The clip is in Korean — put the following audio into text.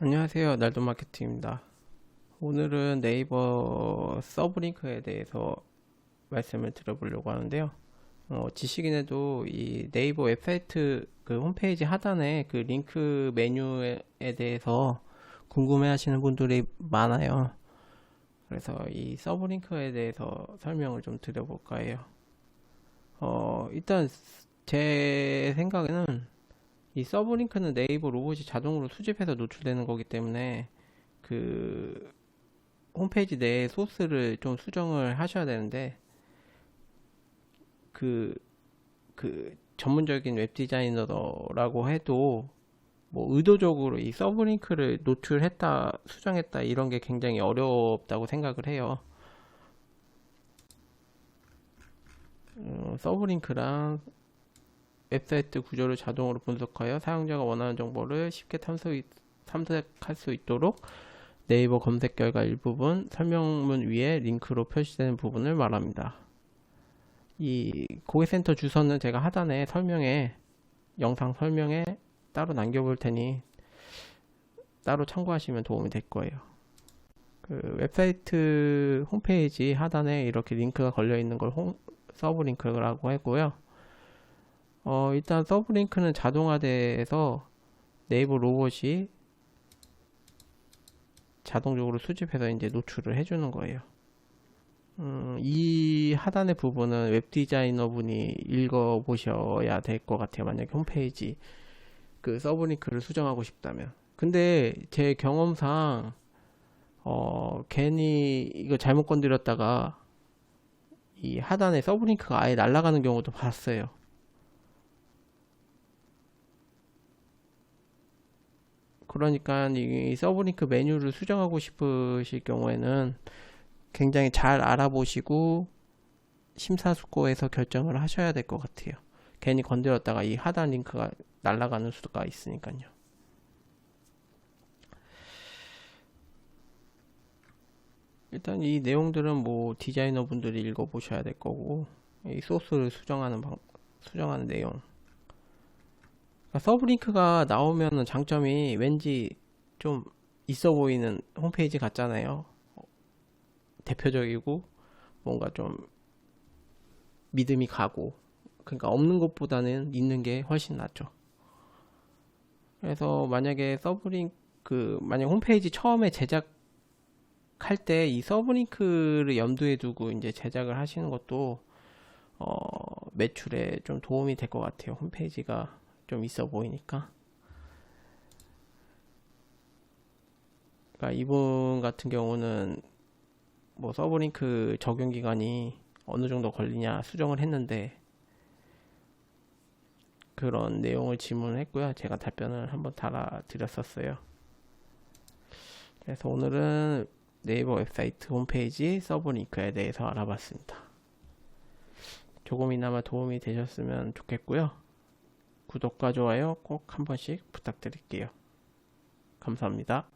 안녕하세요. 날도 마케팅입니다. 오늘은 네이버 서브링크에 대해서 말씀을 드려보려고 하는데요. 어, 지식인에도 이 네이버 웹사이트 그 홈페이지 하단에 그 링크 메뉴에 대해서 궁금해 하시는 분들이 많아요. 그래서 이 서브링크에 대해서 설명을 좀 드려볼까 해요. 어, 일단 제 생각에는 이 서브 링크는 네이버 로봇이 자동으로 수집해서 노출되는 거기 때문에 그 홈페이지 내 소스를 좀 수정을 하셔야 되는데 그, 그 전문적인 웹 디자이너라고 해도 뭐 의도적으로 이 서브 링크를 노출했다, 수정했다 이런 게 굉장히 어렵다고 생각을 해요. 어, 서브 링크랑 웹사이트 구조를 자동으로 분석하여 사용자가 원하는 정보를 쉽게 탐색, 탐색 할 수 있도록 네이버 검색 결과 일부분 설명문 위에 링크로 표시되는 부분을 말합니다. 이 고객센터 주소는 제가 하단에 설명에 영상 설명에 따로 남겨볼 테니 따로 참고하시면 도움이 될 거예요. 그 웹사이트 홈페이지 하단에 이렇게 링크가 걸려 있는 걸 홈, 서브 링크라고 하고요. 어, 일단 서브링크는 자동화돼서 네이버 로봇이 자동적으로 수집해서 이제 노출을 해주는 거예요. 음, 이 하단의 부분은 웹 디자이너 분이 읽어보셔야 될 것 같아요. 만약에 홈페이지 그 서브링크를 수정하고 싶다면. 근데 제 경험상 어, 괜히 이거 잘못 건드렸다가 이 하단에 서브링크가 아예 날아가는 경우도 봤어요. 그러니까 이 서브링크 메뉴를 수정하고 싶으실 경우에는 굉장히 잘 알아보시고 심사숙고해서 결정을 하셔야 될 것 같아요. 괜히 건드렸다가 이 하단 링크가 날아가는 수가 있으니까요. 일단 이 내용들은 뭐 디자이너 분들이 읽어보셔야 될 거고 이 소스를 수정하는 방, 수정하는 내용 그러니까 서브링크가 나오면은 장점이 왠지 좀 있어 보이는 홈페이지 같잖아요. 대표적이고 뭔가 좀 믿음이 가고 그러니까 없는 것보다는 있는 게 훨씬 낫죠. 그래서 만약에 서브링크 만약 홈페이지 처음에 제작할 때 이 서브링크를 염두에 두고 이제 제작을 하시는 것도 어, 매출에 좀 도움이 될 것 같아요. 홈페이지가 좀 있어 보이니까. 그러니까 이분 같은 경우는 뭐 서브링크 적용 기간이 어느 정도 걸리냐 수정을 했는데 그런 내용을 질문을 했고요. 제가 답변을 한번 달아 드렸었어요. 그래서 오늘은 네이버 웹사이트 홈페이지 서브링크에 대해서 알아봤습니다. 조금이나마 도움이 되셨으면 좋겠고요. 구독과 좋아요 꼭 한 번씩 부탁드릴게요. 감사합니다.